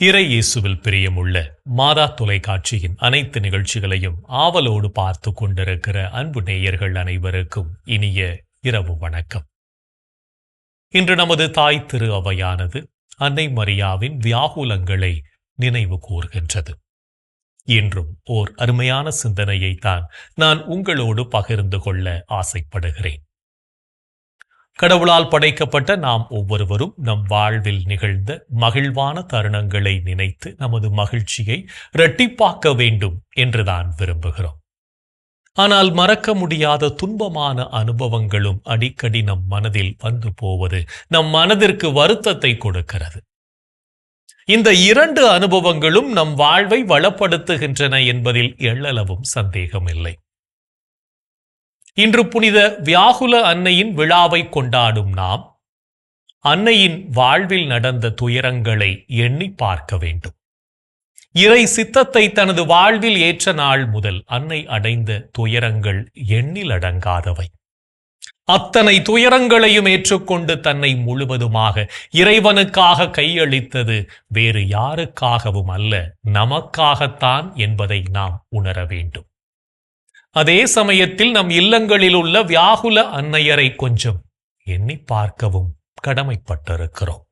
இறை இயேசுவில் பிரியமுள்ள மாதா தொலைக்காட்சியின் அனைத்து நிகழ்ச்சிகளையும் ஆவலோடு பார்த்து கொண்டிருக்கிற அன்பு நேயர்கள் அனைவருக்கும் இனிய இரவு வணக்கம். இன்று நமது தாய் திரு அவையானது அன்னை மரியாவின் வியாகுலங்களை நினைவு கூர்கின்றது. இன்றும் ஓர் அருமையான சிந்தனையை தான் நான் உங்களோடு பகிர்ந்து கொள்ள ஆசைப்படுகிறேன். கடவுளால் படைக்கப்பட்ட நாம் ஒவ்வொருவரும் நம் வாழ்வில் நிகழ்ந்த மகிழ்வான தருணங்களை நினைத்து நமது மகிழ்ச்சியை இரட்டிப்பாக்க வேண்டும் என்றுதான் விரும்புகிறோம். ஆனால் மறக்க முடியாத துன்பமான அனுபவங்களும் அடிக்கடி நம் மனதில் வந்து போவது நம் மனதிற்கு வருத்தத்தை கொடுக்கிறது. இந்த இரண்டு அனுபவங்களும் நம் வாழ்வை வளப்படுத்துகின்றன என்பதில் எள்ளளவும் சந்தேகமில்லை. இன்று புனித வியாகுல அன்னையின் விழாவை கொண்டாடும் நாம் அன்னையின் வாழ்வில் நடந்த துயரங்களை எண்ணி பார்க்க வேண்டும். இறை சித்தத்தை தனது வாழ்வில் ஏற்ற நாள் முதல் அன்னை அடைந்த துயரங்கள் எண்ணில் அடங்காதவை. அத்தனை துயரங்களையும் ஏற்றுக்கொண்டு தன்னை முழுவதுமாக இறைவனுக்காக கையளித்தது வேறு யாருக்காகவும் அல்ல நமக்காகத்தான் என்பதை நாம் உணர வேண்டும். அதே சமயத்தில் நம் இல்லங்களில் உள்ள வியாகுல அன்னையரை கொஞ்சம் எண்ணி பார்க்கவும் கடமைப்பட்டிருக்கிறோம்.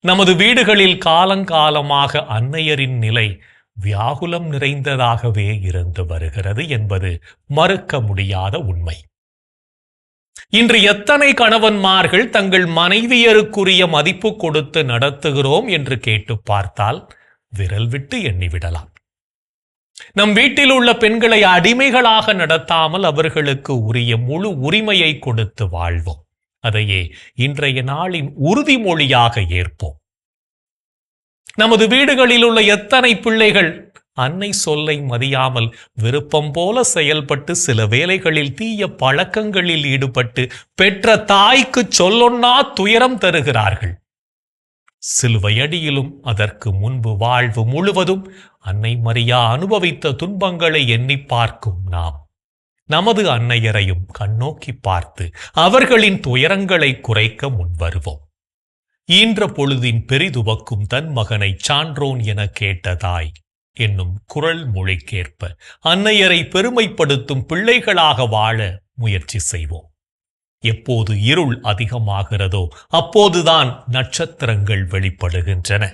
நமது வீடுகளில் காலங்காலமாக அன்னையரின் நிலை வியாகுலம் நிறைந்ததாகவே இருந்து வருகிறது என்பது மறுக்க முடியாத உண்மை. இன்று எத்தனை கணவன்மார்கள் தங்கள் மனைவியருக்குரிய மதிப்பு கொடுத்து நடத்துகிறோம் என்று கேட்டு பார்த்தால் விரல் விட்டு எண்ணிவிடலாம். நம் வீட்டில் உள்ள பெண்களை அடிமைகளாக நடத்தாமல் அவர்களுக்கு உரிய முழு உரிமையை கொடுத்து வாழ்வோம். அதையே இன்றைய நாளின் உறுதிமொழியாக ஏற்போம். நமது வீடுகளில் உள்ள எத்தனை பிள்ளைகள் அன்னை சொல்லை மதியாமல் விருப்பம் போல செயல்பட்டு சில வேலைகளில் தீய பழக்கங்களில் ஈடுபட்டு பெற்ற தாய்க்கு சொல்லொன்னா துயரம் தருகிறார்கள். சிலுவையடியிலும் அதற்கு முன்பு வாழ்வு முழுவதும் அன்னை மரியா அனுபவித்த துன்பங்களை எண்ணி பார்க்கும் நாம். நமது அன்னையரையும் கண்ணோக்கி பார்த்து அவர்களின் துயரங்களை குறைக்க முன்வருவோம் ஈன்ற பொழுதின் பெரிதுவக்கும் தன் மகனை சான்றோன் என கேட்டதாய் என்னும் குரல் மொழிக்கேற்ப அன்னையரை பெருமைப்படுத்தும் பிள்ளைகளாக வாழ முயற்சி செய்வோம். எப்போது இருள் அதிகமாகிறதோ அப்போதுதான் நட்சத்திரங்கள் வெளிப்படுகின்றன.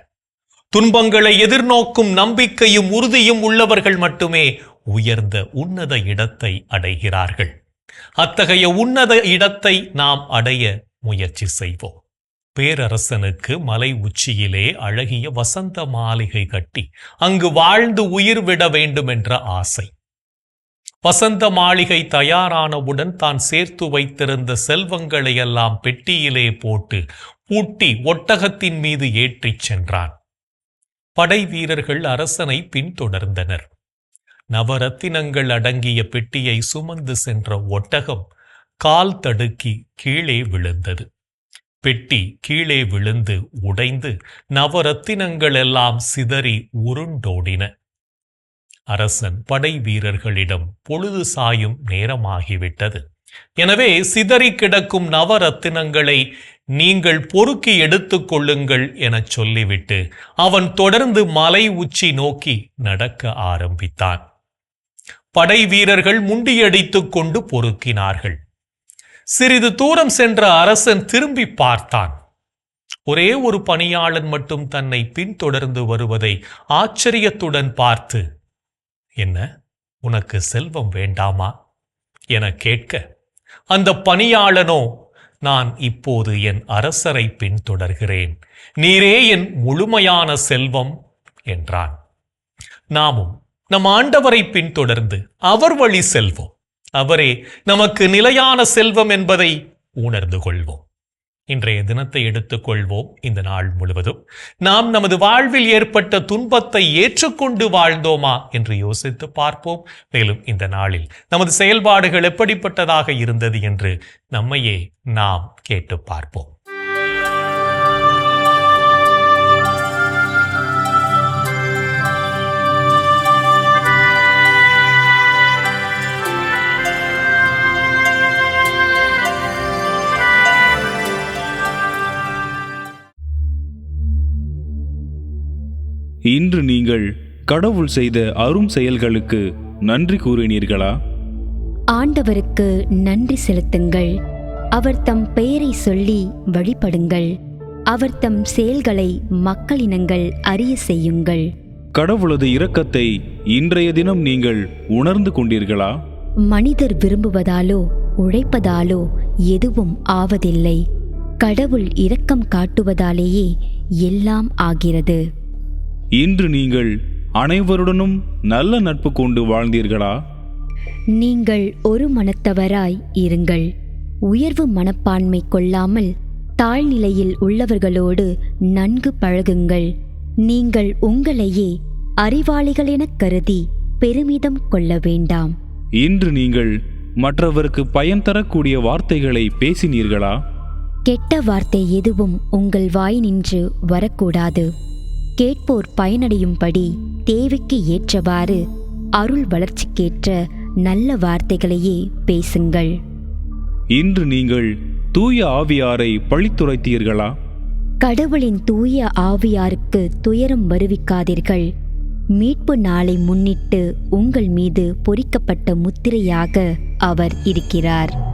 துன்பங்களை எதிர்நோக்கும் நம்பிக்கையும் உறுதியும் உள்ளவர்கள் மட்டுமே உயர்ந்த உன்னத இடத்தை அடைகிறார்கள். அத்தகைய உன்னத இடத்தை நாம் அடைய முயற்சி செய்வோம். பேரரசனுக்கு மலை உச்சியிலே அழகிய வசந்த மாளிகை கட்டி அங்கு வாழ்ந்து உயிர் விட வேண்டும் என்ற ஆசை. வசந்த மாளிகை தயாரானவுடன் தான் சேர்த்து வைத்திருந்த செல்வங்களையெல்லாம் பெட்டியிலே போட்டு பூட்டி ஒட்டகத்தின் மீது ஏற்றிச் சென்றான். படை வீரர்கள் அரசனை பின்தொடர்ந்தனர். நவரத்தினங்கள் அடங்கிய பெட்டியை சுமந்து சென்ற ஒட்டகம் கால் தடுக்கி கீழே விழுந்தது. பெட்டி கீழே விழுந்து உடைந்து நவரத்தினங்களெல்லாம் சிதறி உருண்டோடின. அரசன் படை வீரர்களிடம் பொழுது சாயும் நேரமாகிவிட்டது. எனவே சிதறி கிடக்கும் நவரத்தினங்களை நீங்கள் பொறுக்கி எடுத்துக் கொள்ளுங்கள் எனச் சொல்லிவிட்டு அவன் தொடர்ந்து மலை உச்சி நோக்கி நடக்க ஆரம்பித்தான். படை வீரர்கள் முண்டியடித்துக் கொண்டு பொறுக்கினார்கள். சிறிது தூரம் சென்ற அரசன் திரும்பி பார்த்தான். ஒரே ஒரு பணியாளன் மட்டும் தன்னை பின்தொடர்ந்து வருவதை ஆச்சரியத்துடன் பார்த்து என்ன? உனக்கு செல்வம் வேண்டாமா? என கேட்க அந்த பணியாளனோ நான் இப்போது என் அரசரை பின்தொடர்கிறேன். நீரே என் முழுமையான செல்வம் என்றான். நாமும் நம் ஆண்டவரை பின்தொடர்ந்து அவர் வழி செல்வோம். அவரே நமக்கு நிலையான செல்வம் என்பதை உணர்ந்து கொள்வோம். இன்றைய தினத்தை எடுத்துக்கொள்வோம் இந்த நாள் முழுவதும். நாம் நமது வாழ்வில் ஏற்பட்ட துன்பத்தை ஏற்றுக்கொண்டு வாழ்ந்தோமா என்று யோசித்து பார்ப்போம். மேலும் இந்த நாளில் நமது செயல்பாடுகள் எப்படிப்பட்டதாக இருந்தது என்று நம்மையே நாம் கேட்டு பார்ப்போம். இன்று நீங்கள் கடவுள் செய்த அரும் செயல்களுக்கு நன்றி கூறினீர்களா? ஆண்டவருக்கு நன்றி செலுத்துங்கள். அவர் தம் பெயரை சொல்லி வழிபடுங்கள். அவர் தம் செயல்களை மக்களினங்கள் அறிய செய்யுங்கள். கடவுளது இரக்கத்தை இன்றைய தினம் நீங்கள் உணர்ந்து கொண்டீர்களா? மனிதர் விரும்புவதாலோ உழைப்பதாலோ எதுவும் ஆவதில்லை. கடவுள் இரக்கம் காட்டுவதாலேயே எல்லாம் ஆகிறது. இன்று நீங்கள் அனைவருடனும் நல்ல நட்பு கொண்டு வாழ்ந்தீர்களா? நீங்கள் ஒரு மனத்தவராய் இருங்கள். உயர்வு மனப்பான்மை கொள்ளாமல் தாழ்நிலையில் உள்ளவர்களோடு நன்கு பழகுங்கள். நீங்கள் உங்களையே அறிவாளிகள் எனக் கருதி பெருமிதம் கொள்ள வேண்டாம். இன்று நீங்கள் மற்றவருக்கு பயன் தரக்கூடிய வார்த்தைகளை பேசினீர்களா? கெட்ட வார்த்தை எதுவும் உங்கள் வாய் நின்று வரக்கூடாது. கேட்போர் பயனடையும்படி தேவைக்கு ஏற்றவாறு அருள் வளர்ச்சிக்கேற்ற நல்ல வார்த்தைகளையே பேசுங்கள். இன்று நீங்கள் தூய ஆவியாரை பழித்துரைத்தீர்களா? கடவுளின் தூய ஆவியாருக்கு துயரம் வருவிக்காதீர்கள். மீட்பு நாளை முன்னிட்டு உங்கள் மீது பொறிக்கப்பட்ட முத்திரையாக அவர் இருக்கிறார்.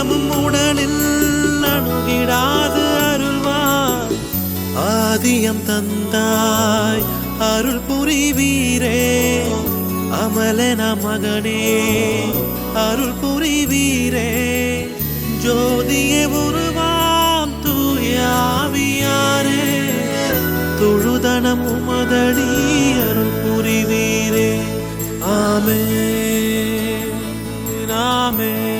ஈனமும் உடலில் அணுகிடாது அருள்வாய். ஆதியம் தந்தாய் அருள் புரிவீரே. அமலன மகனே அருள் புரிவீரே. ஜோதிய உருவாம் தூயாவியாரே தொழுதனம் உமதடி அருள் புரிவீரே. ஆமே ஆமே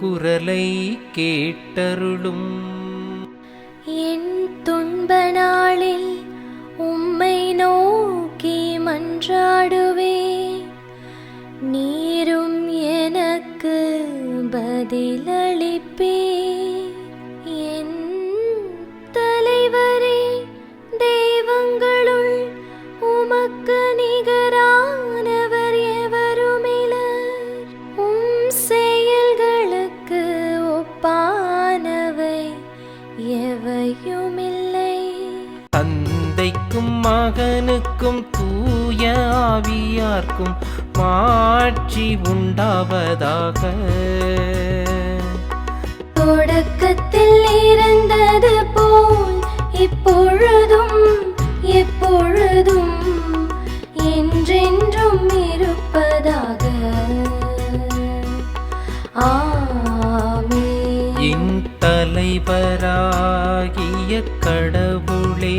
குரலை கேட்டருளும். என் துன்ப நாளில் உம்மை நோக்கி மன்றாடுவே. நீரும் எனக்கு பதிலளிப்பே. என் தலைவரே தெய்வங்களுள் உமக்கு ஆவியார்க்கும் மாட்சி உண்டாவதாக. தொடக்கத்தில் இருந்தது போல் இப்பொழுதும் எப்பொழுதும் என்றென்றும் இருப்பதாக. என் தலைவராகிய கடவுளே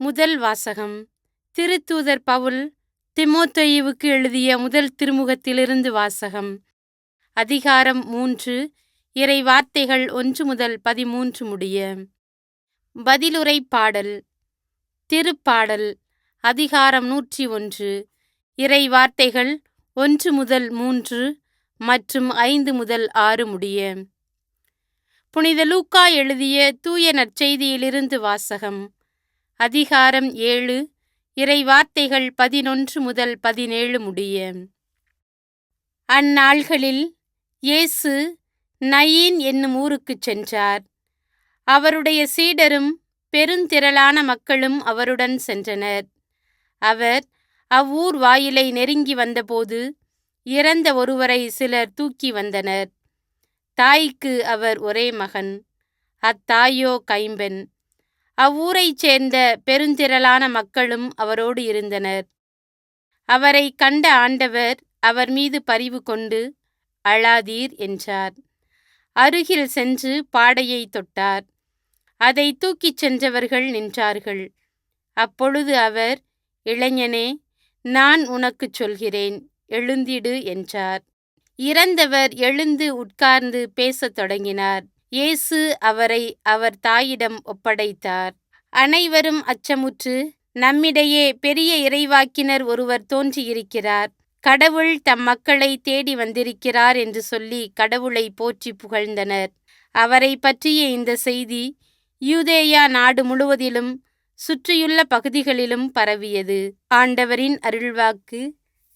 முதல் வாசகம். திருத்தூதர் பவுல் திமோத்தேயுவுக்கு எழுதிய முதல் திருமுகத்திலிருந்து வாசகம். அதிகாரம் மூன்று. இறை வார்த்தைகள் ஒன்று முதல் பதிமூன்று முடிய. பதிலுரை பாடல். திருப்பாடல். அதிகாரம் நூற்றி ஒன்று. இறை வார்த்தைகள் ஒன்று முதல் மூன்று மற்றும் ஐந்து முதல் ஆறு முடிய. புனித லூக்கா எழுதிய தூய நற்செய்தியிலிருந்து வாசகம். அதிகாரம் ஏழு. இறைவார்த்தைகள் பதினொன்று முதல் பதினேழு முடிய. அந்நாள்களில் இயேசு நயீன் என்னும் ஊருக்குச் சென்றார். அவருடைய சீடரும் பெருந்திரளான மக்களும் அவருடன் சென்றனர். அவர் அவ்வூர் வாயிலை நெருங்கி வந்தபோது இறந்த ஒருவரை சிலர் தூக்கி வந்தனர். தாய்க்கு அவர் ஒரே மகன். அத்தாயோ கைம்பெண். அவ்வூரைச் சேர்ந்த பெருந்திரளான மக்களும் அவரோடு இருந்தனர். அவரை கண்ட ஆண்டவர் அவர் மீது பரிவு கொண்டு அழாதீர் என்றார். அருகில் சென்று பாடையை தொட்டார். அதை தூக்கிச் சென்றவர்கள் நின்றார்கள். அப்பொழுது அவர் இளைஞனே நான் உனக்குச் சொல்கிறேன் எழுந்திடு என்றார். இறந்தவர் எழுந்து உட்கார்ந்து பேசத் தொடங்கினார். இயேசு அவரை அவர் தாயிடம் ஒப்படைத்தார். அனைவரும் அச்சமுற்று நம்மிடையே பெரிய இறைவாக்கினர் ஒருவர் தோன்றியிருக்கிறார். கடவுள் தம் மக்களை தேடி வந்திருக்கிறார் என்று சொல்லி கடவுளை போற்றி புகழ்ந்தனர். அவரை பற்றிய இந்த செய்தி யூதேயா நாடு முழுவதிலும் சுற்றியுள்ள பகுதிகளிலும் பரவியது. ஆண்டவரின் அருள்வாக்கு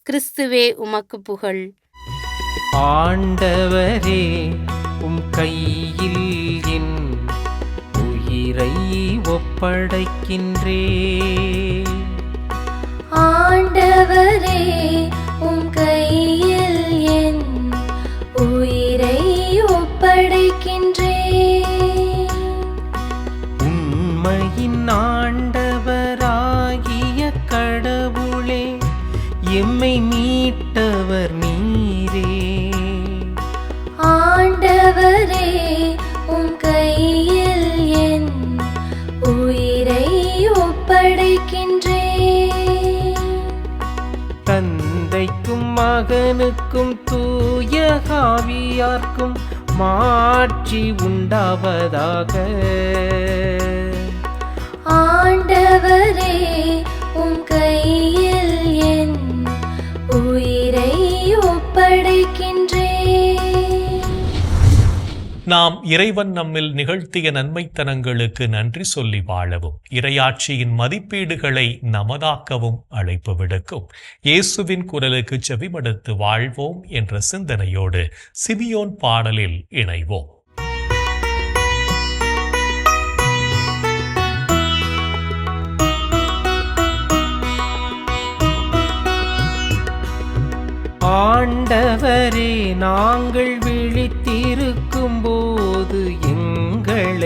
கிறிஸ்துவே உமக்கு புகழ். ஆண்டவரே உம் கையில் என் உயிரை ஒப்படைக்கின்றே. ஆண்டவரே உம் கையில் மகனுக்கும் தூய காவியார்க்கும் மாட்சி உண்டாவதாக. ஆண்டவரே உம் கையில் நாம் இறைவன் நம்மில் நிகழ்த்திய நன்மைத்தனங்களுக்கு நன்றி சொல்லி வாழவும். இறையாட்சியின் மதிப்பீடுகளை நமதாக்கவும் அழைப்பு விடுக்கும். இயேசுவின் குரலுக்கு செவிமடுத்து வாழ்வோம் என்ற சிந்தனையோடு சிமியோன் பாடலில் இணைவோம். ஆண்டவரே நாங்கள்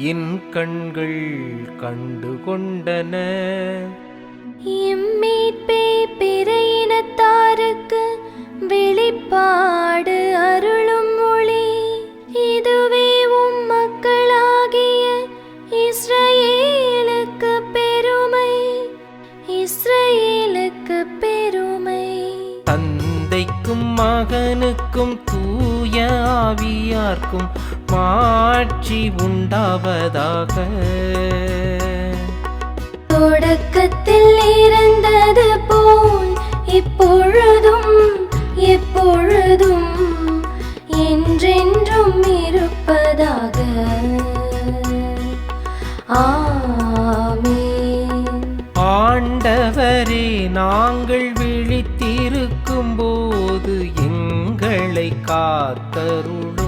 என் கண்கள் கண்டு கொண்டன. இம்மீட்பே பிற இனத்தாருக்கு வெளிப்பாடு அருளும் ஒளி இதுவே உம் மக்களாகிய இஸ்ரவேலுக்கு பெருமை. இஸ்ரவேலுக்கு பெருமை. தந்தைக்கும் மகனுக்கும் தூய ஆவியார்க்கும் மாட்சி உண்டாவதாக. தொடக்கத்தில் இருந்தது போல் இப்பொழுதும் எப்பொழுதும் என்றென்றும் இருப்பதாக. ஆண்டவரே நாங்கள் விழித்திருக்கும் போது எங்களை காத்தருளும்.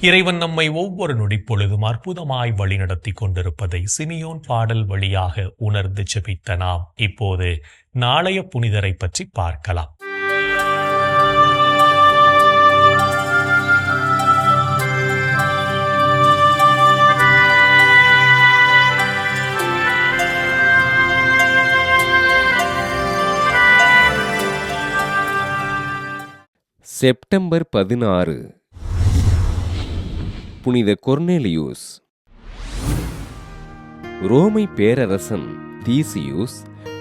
இறைவன் நம்மை ஒவ்வொரு நொடிப்பொழுதும் அற்புதமாய் வழிநடத்தி கொண்டிருப்பதை சிமியோன் பாடல் வழியாக உணர்ந்து செபித்த நாம் இப்போது நாளைய புனிதரை பற்றி பார்க்கலாம். செப்டம்பர் பதினாறு. புனித கொர்னேலியூஸ். ரோமை பேரரசன் தீசியூஸ்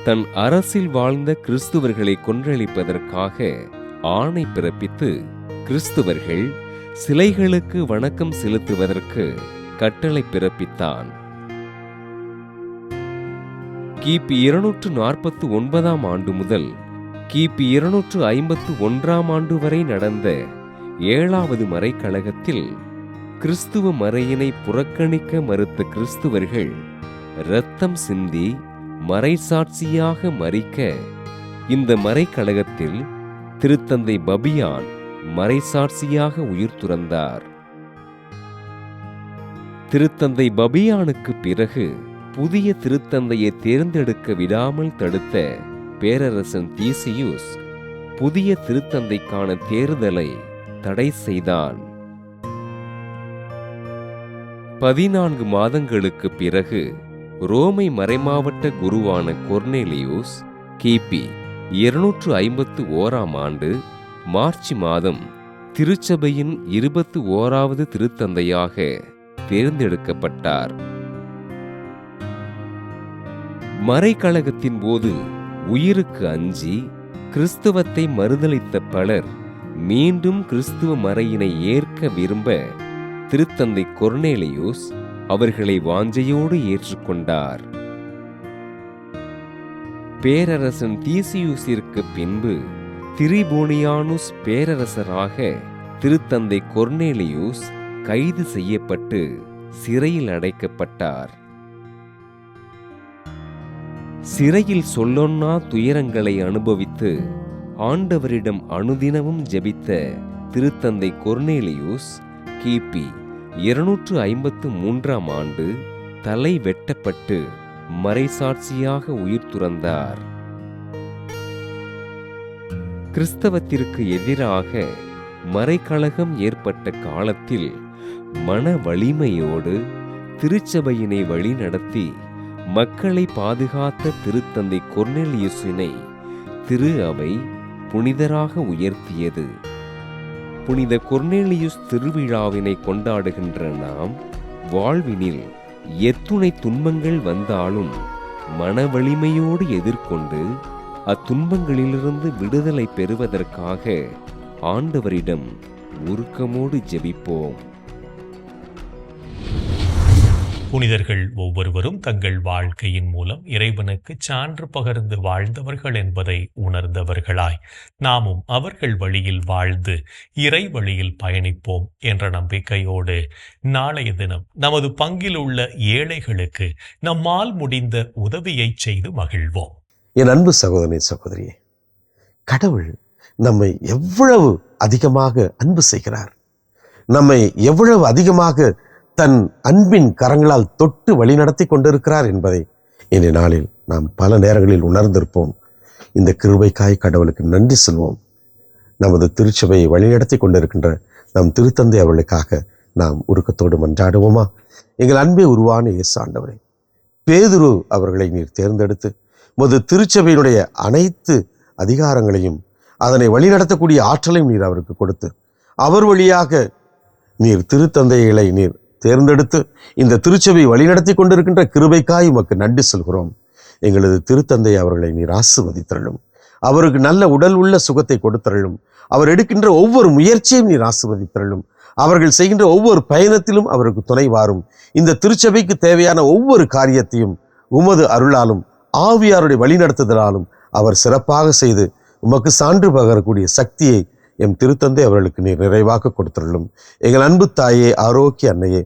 தன் அரசில் வாழ்ந்த கிறிஸ்துவர்களை கொன்றளிப்பதற்காக ஆணை பிறப்பித்து கிறிஸ்துவர்கள் சிலைகளுக்கு வணக்கம் செலுத்துவதற்கு கட்டளை பிறப்பித்தான். கிபி இருநூற்று நாற்பத்து ஒன்பதாம் ஆண்டு முதல் கிபி இருநூற்று ஐம்பத்து ஒன்றாம் ஆண்டு வரை நடந்த ஏழாவது மறைக்கழகத்தில் கிறிஸ்துவ மறையினை புறக்கணிக்க மறுத்த கிறிஸ்துவர்கள் இரத்தம் சிந்தி மறைசாட்சியாக மறிக்க இந்த மறைக்கழகத்தில் திருத்தந்தை பபியான் மறைசாட்சியாக உயிர் துறந்தார். திருத்தந்தை பபியானுக்கு பிறகு புதிய திருத்தந்தையை தேர்ந்தெடுக்க விடாமல் தடுத்த பேரரசன் தீசியூஸ் புதிய திருத்தந்தைக்கான தேர்தலை தடை செய்தான். பதினான்கு மாதங்களுக்கு பிறகு ரோமை மறைமாவட்ட குருவான கொர்னேலியூஸ் கிபி இருநூற்று ஐம்பத்து ஓராம் ஆண்டு மார்ச் மாதம் திருச்சபையின் இருபத்து ஓராவது திருத்தந்தையாக தேர்ந்தெடுக்கப்பட்டார். மறைக்கழகத்தின் போது உயிருக்கு அஞ்சி கிறிஸ்துவத்தை மறுதலித்த பலர் மீண்டும் கிறிஸ்துவ மறையினை ஏற்க விரும்ப திருத்தந்தை கொர்னேலியூஸ் அவர்களை வாஞ்சையோடு ஏற்றுக்கொண்டார். பேரரசன் தீசியூசிற்கு பின்பு திரிபோனியானுஸ் பேரரசராக திருத்தந்தை கொர்னேலியூஸ் கைது செய்யப்பட்டு சிறையில் அடைக்கப்பட்டார். சிறையில் சொல்லொன்னா துயரங்களை அனுபவித்து ஆண்டவரிடம் அனுதினமும் ஜெபித்த திருத்தந்தை கொர்னேலியூஸ் கிபி இருநூற்று ஐம்பத்து மூன்றாம் ஆண்டு தலை வெட்டப்பட்டு மறைசாட்சியாக உயிர் துறந்தார். கிறிஸ்தவத்திற்கு எதிராக மறைக்கழகம் ஏற்பட்ட காலத்தில் மன வலிமையோடு திருச்சபையினை வழிநடத்தி மக்களை பாதுகாத்த திருத்தந்தை கொர்னெலியுசினை திரு அவை புனிதராக உயர்த்தியது. புனித கொர்னேலியுஸ் திருவிழாவினை கொண்டாடுகின்ற நாம் வாழ்வினில் எத்துணை துன்பங்கள் வந்தாலும் மன வலிமையோடு எதிர்கொண்டு அத்துன்பங்களிலிருந்து விடுதலை பெறுவதற்காக ஆண்டவரிடம் உருக்கமோடு ஜெபிப்போம். புனிதர்கள் ஒவ்வொருவரும் தங்கள் வாழ்க்கையின் மூலம் இறைவனுக்கு சான்று பகர்ந்து வாழ்ந்தவர்கள் என்பதை உணர்ந்தவர்களாய். நாமும் அவர்கள் வழியில் வாழ்ந்து இறை வழியில் பயணிப்போம் என்ற நம்பிக்கையோடு நாளைய தினம் நமது பங்கில் உள்ள ஏழைகளுக்கு நம்மால் முடிந்த உதவியை செய்து மகிழ்வோம். என் அன்பு சகோதரி சகோதரியே கடவுள் நம்மை எவ்வளவு அதிகமாக அன்பு செய்கிறார். நம்மை எவ்வளவு அதிகமாக தன் அன்பின் கரங்களால் தொட்டு வழிநடத்தி கொண்டிருக்கிறார் என்பதை இன்றைய நாளில் நாம் பல நேரங்களில் உணர்ந்திருப்போம். இந்த கிருபைக்காய் கடவுளுக்கு நன்றி செல்வோம். நமது திருச்சபையை வழிநடத்தி கொண்டிருக்கின்ற நம் திருத்தந்தை அவர்களுக்காக நாம் உருக்கத்தோடு மன்றாடுவோமா? எங்கள் அன்பே உருவான இயேசு ஆண்டவரே பேதுரு அவர்களை நீர் தேர்ந்தெடுத்து உமது திருச்சபையினுடைய அனைத்து அதிகாரங்களையும் அதனை வழிநடத்தக்கூடிய ஆற்றலையும் நீர் அவருக்கு கொடுத்து அவர் வழியாக நீர் திருத்தந்தைகளை நீர் தேர்ந்தெடுத்து இந்த திருச்சபை வழிநடத்தி கொண்டிருக்கின்ற கிருபைக்காய் உமக்கு நன்றி சொல்கிறோம். எங்களது திருத்தந்தை அவர்களை நீர் ஆசிர்வதித்தருளும் அவருக்கு நல்ல உடல் உள்ள சுகத்தை கொடுத்தரலும் அவர் எடுக்கின்ற ஒவ்வொரு முயற்சியும் நீர் ஆசிர்வதித்தருளும் அவர்கள் செய்கின்ற ஒவ்வொரு பயணத்திலும் அவருக்கு துணை வாரும். இந்த திருச்சபைக்கு தேவையான ஒவ்வொரு காரியத்தையும் உமது அருளாலும் ஆவியாருடைய வழிநடத்துதலாலும் அவர் சிறப்பாக செய்து உமக்கு சான்று பகரக்கூடிய சக்தியை எம் திருத்தந்தை அவர்களுக்கு நீர் நிறைவாக கொடுத்துள்ளும். எங்கள் அன்பு தாயே ஆரோக்கிய அன்னையே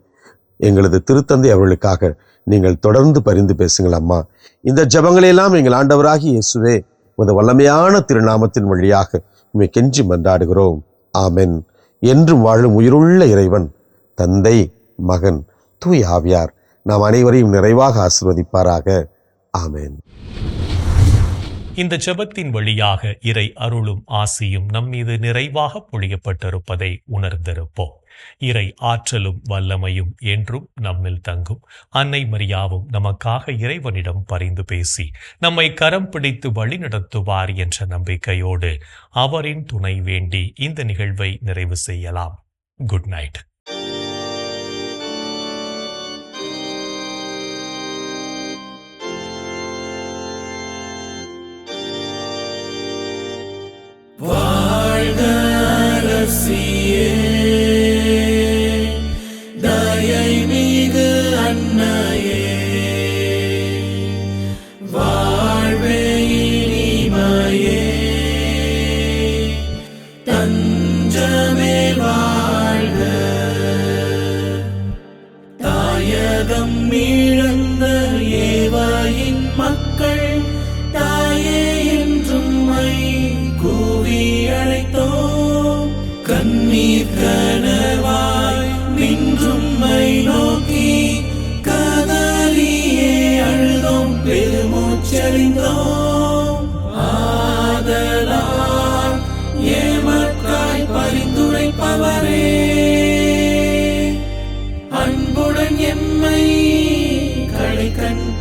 எங்களது திருத்தந்தை அவர்களுக்காக நீங்கள் தொடர்ந்து பரிந்து பேசுங்கள் அம்மா. இந்த ஜபங்களையெல்லாம் எங்கள் ஆண்டவராகி இயேசுவே உமது வல்லமையான திருநாமத்தின் வழியாக உண்மை கெஞ்சி மன்றாடுகிறோம். ஆமென். என்றும் வாழும் உயிருள்ள இறைவன் தந்தை மகன் தூய் ஆவியார் நாம் அனைவரையும் நிறைவாக ஆசிர்வதிப்பாராக. ஆமேன். இந்த ஜெபத்தின் வழியாக இறை அருளும் ஆசியும் நம்மீது நிறைவாக பொழியப்பட்டிருப்பதை உணர்ந்திருப்போம். இறை ஆற்றலும் வல்லமையும் என்றும் நம்மில் தங்கும். அன்னை மரியாவும் நமக்காக இறைவனிடம் பரிந்து பேசி நம்மை கரம் பிடித்து வழிநடத்துவார் என்ற நம்பிக்கையோடு அவரின் துணை வேண்டி இந்த நிகழ்வை நிறைவு செய்யலாம். Good night.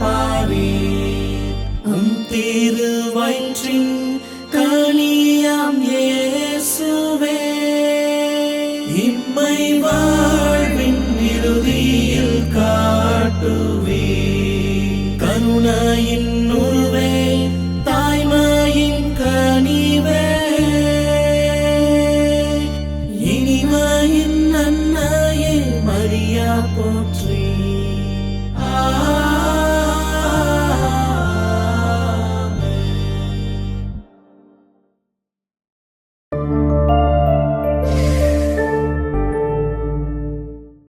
பாரி உம் திரு